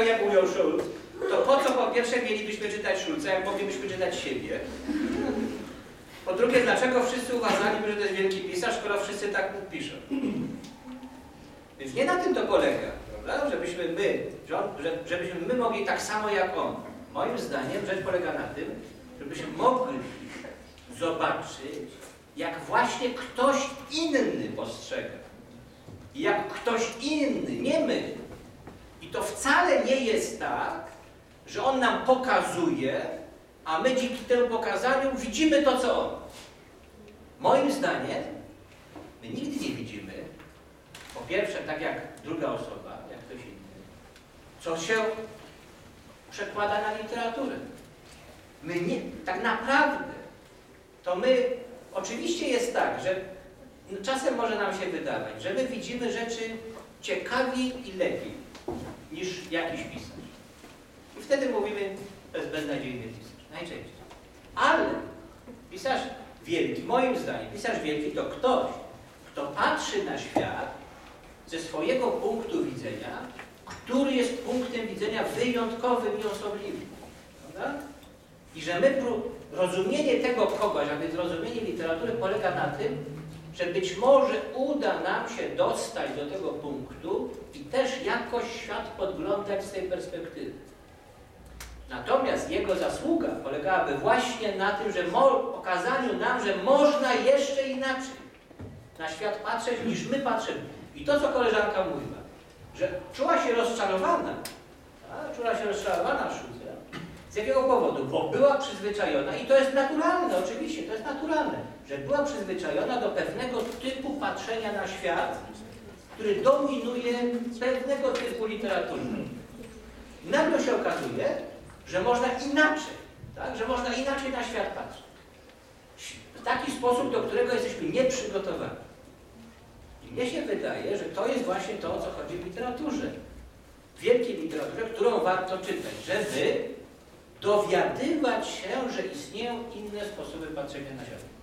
tak jak ujął Schulz, to po co po pierwsze mielibyśmy czytać Schulza, jak moglibyśmy czytać siebie? Po drugie, dlaczego wszyscy uważaliby, że to jest wielki pisarz, skoro wszyscy tak piszą? Więc nie na tym to polega, prawda? Żebyśmy my, żebyśmy my mogli tak samo jak on. Moim zdaniem rzecz polega na tym, żebyśmy mogli zobaczyć, jak właśnie ktoś inny postrzega. Jak ktoś inny, nie my. To wcale nie jest tak, że on nam pokazuje, a my dzięki temu pokazaniu widzimy to, co on. Moim zdaniem, my nigdy nie widzimy, po pierwsze, tak jak druga osoba, jak ktoś inny, co się przekłada na literaturę. My nie, tak naprawdę, to my, oczywiście jest tak, że no, czasem może nam się wydawać, że my widzimy rzeczy ciekawiej i lepiej jakiś pisarz. I wtedy mówimy, to jest beznadziejny pisarz, najczęściej. Ale pisarz wielki, moim zdaniem, pisarz wielki to ktoś, kto patrzy na świat ze swojego punktu widzenia, który jest punktem widzenia wyjątkowym i osobliwym. Prawda? I że my, rozumienie tego kogoś, a więc rozumienie literatury polega na tym, że być może uda nam się dostać do tego punktu i też jakoś świat podglądać z tej perspektywy. Natomiast jego zasługa polegałaby właśnie na tym, że pokazaniu nam, że można jeszcze inaczej na świat patrzeć, niż my patrzymy. I to, co koleżanka mówiła, że czuła się rozczarowana, a, czuła się rozczarowana. Z jakiego powodu? Bo była przyzwyczajona, i to jest naturalne, oczywiście, to jest naturalne, że była przyzwyczajona do pewnego typu patrzenia na świat, który dominuje pewnego typu literatury. I nagle się okazuje, że można inaczej, tak? że można inaczej na świat patrzeć. W taki sposób, do którego jesteśmy nieprzygotowani. I mnie się wydaje, że to jest właśnie to, o co chodzi w literaturze. W wielkiej literaturze, którą warto czytać, żeby dowiadywać się, że istnieją inne sposoby patrzenia na świat.